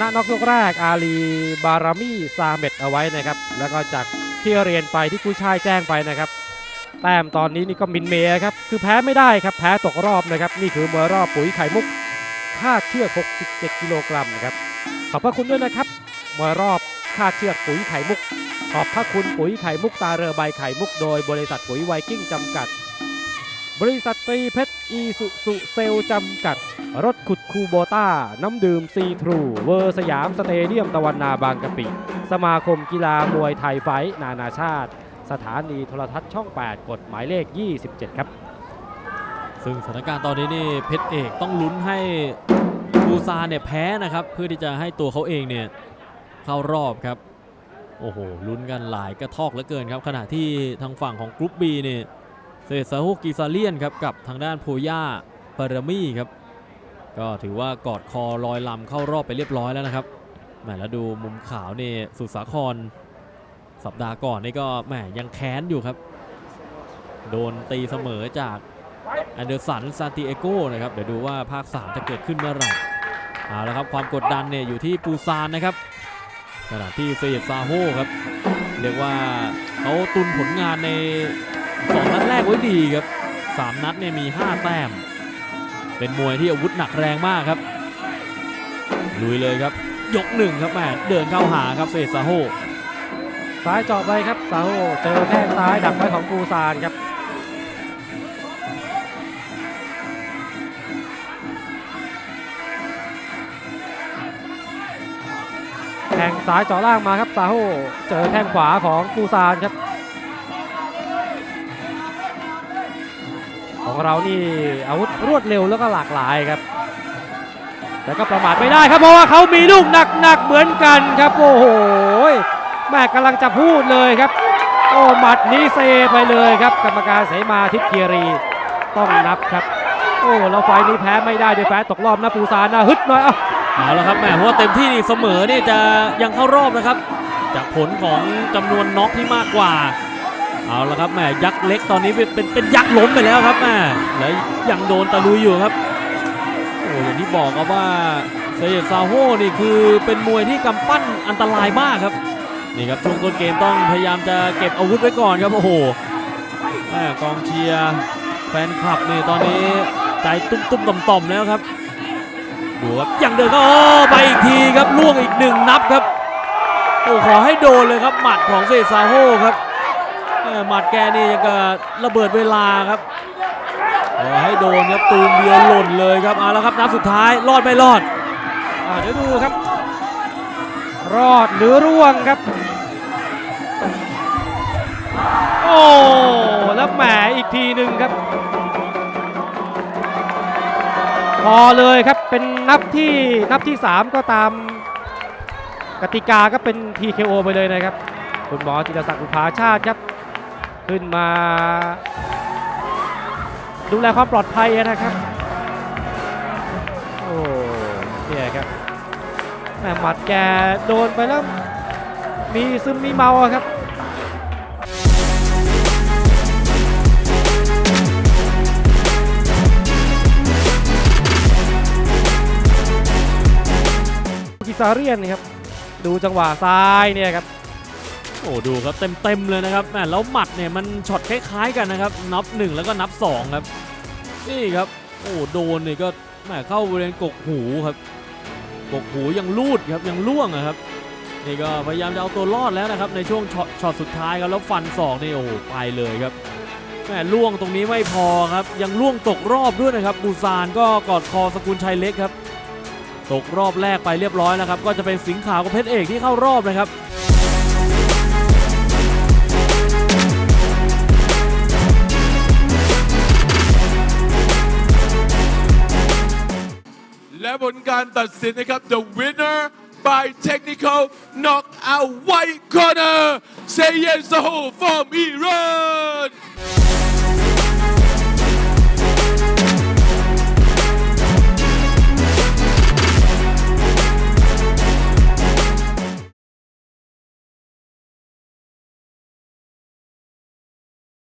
นะน็อกยกแรกอาลีบารามีซาเมตเอาไว้นะครับ แล้วก็จากที่เรียนไปที่กุ้ชายแจ้งไปนะครับ แต้มตอนนี้นี่ก็มินเมย์ครับ คือแพ้ไม่ได้ครับ แพ้ตกรอบนะครับ นี่คือมวยรอบปุ๋ยไข่มุกคาดเชือก 67 กิโลกรัมนะครับ ขอบพระคุณด้วยนะครับมวยรอบคาดเชือกปุ๋ยไข่มุก ขอบพระคุณปุ๋ยไข่มุกตาเรือใบไข่มุกโดยบริษัทปุ๋ยไวกิ้งจำกัด บริษัทตรีเพชรอีสุสุเซลจำกัด รถขุดคูโบต้า น้ำดื่มซีทรู เวอร์สยามสเตเดียมตะวันนาบางกะปิ สมาคมกีฬามวยไทยไฟนานาชาติ สถานีโทรทัศน์ช่อง 8 กฎหมายเลข 27 ครับ ซึ่งสถานการณ์ตอนนี้นี่เพชรเอกต้องลุ้นให้ปูซาเนี่ยแพ้นะครับ เพื่อที่จะให้ตัวเขาเองเนี่ยเข้ารอบครับ โอ้โหลุ้นกันหลายกระทอกเหลือเกินครับ ขณะที่ทางฝั่งของกรุ๊ป B เนี่ย เซซาโฮกิซาเลียนครับกับทางด้านโพย่าปารามี่ครับก็ถือว่ากอดคอลอยลำเข้ารอบไปเรียบร้อยแล้วนะครับแหมแล้วดูมุมขาวนี่สุดสาคร สัปดาห์ก่อนนี่ก็แหมยังแค้นอยู่ครับ โดนตีเสมอจากแอนเดอร์สันซานติเอโกนะครับเดี๋ยวดูว่าภาค 3 จะเกิดขึ้นเมื่อไหร่เอาละครับความกดดันเนี่ยอยู่ที่ปูซานนะครับขณะที่เซย์ซาโฮครับเรียกว่าเขาตุนผลงานใน 2นัดแรกไว้ดีครับ3นัดเนี่ยมี5แต้ม เป็นมวยที่อาวุธหนักแรงมากครับ ลุยเลยครับ ยกหนึ่งครับแหมเดินเข้าหาครับเซซาโฮซ้ายเจาะไปครับซาโฮเจอแข้งซ้ายดักไว้ของปูซานครับแข้งซ้ายเจาะล่างมาครับซาโฮเจอแข้งขวาของปูซานครับ ของเรานี่อาวุธรวดเร็วแล้วก็หลากหลายครับ แต่ก็ประมาทไม่ได้ครับเพราะว่าเขามีลูกหนักๆเหมือนกันครับ โอ้โหแม่กำลังจะพูดเลยครับ โอ้หมัดนี้เซไปเลยครับ กรรมการเสมาทิพย์เคียรีต้องนับครับโอ้แล้วไฟนี้แพ้ไม่ได้เดี๋ยวแพ้ตกรอบนะปูซานนะฮึดหน่อยเอ้าเอาละครับแหมเพราะว่าเต็มที่นี่เสมอนี่จะยังเข้ารอบนะครับ จากผลของจำนวนน็อกที่มากกว่า เอาละครับแหมยักษ์เล็กตอนนี้เป็นเป็นเป็นยักษ์ล้มไปแล้วครับแหมแล้วยังโดนตะลุยอยู่ครับโอ้อย่างที่บอกครับว่าเซเยซาโฮนี่คือเป็นมวยที่กำปั้นอันตรายมากครับนี่ครับช่วงต้นเกมต้องพยายามจะเก็บอาวุธไว้ก่อนครับโอ้โหแม่กองเชียร์แฟนคลับนี่ตอนนี้ใจตุ้มๆต่อมๆแล้วครับดูครับยังเดินก็โอ้ไปอีกทีครับล่วงอีกหนึ่งนับครับโอ้ขอให้โดนเลยครับหมัดของเซซาโฮครับ หมัดแกนี่ยังกับระเบิดเวลาครับให้โดนครับตูมเดียวหล่นเลยครับเอาละครับนับสุดท้ายรอดไม่รอดเดี๋ยวดูครับ รอดหรือร่วงครับ โอ้แล้วแหมอีกทีหนึ่งครับพอเลยครับเป็นนับที่นับที่ 3 ก็ตามกติกาก็เป็น TKO ไปเลยนะครับ คุณหมอจิรศักดิ์อุภาชาติครับ ขึ้นมา ดูแลความปลอดภัยนะครับโอ้เนี่ยครับแหม่หมัดแกโดนไปแล้ว มีซึมมีเมาครับกิซาเรียนนะครับ ดูจังหวะซ้ายเนี่ยครับ โอ้ดูครับเต็มๆเลยนะครับแหมแล้วหมัดเนี่ยมันช็อตคล้ายๆกันนะครับนับ 1 แล้วก็นับ 2 ครับ นี่ครับโอ้โดนนี่ก็แหมเข้าบริเวณกกหูครับ กกหูยังลูดครับยังล่วงครับนี่ก็พยายามจะเอาตัวรอดแล้วนะครับในช่วงช็อตช็อตสุดท้ายครับแล้วฟันศอกนี่โอ้โหไปเลยครับแหมล่วงตรงนี้ไม่พอครับ ยังล่วงตกรอบด้วยนะครับบูซานก็กอดคอสกุลชัยเล็กครับ ตกรอบแรกไปเรียบร้อยแล้วครับ ก็จะเป็นสิงขาวกับเพชรเอกที่เข้ารอบนะครับ และผลการตัดสินนะครับ the winner by technical knockout white corner say yes the whole from Iran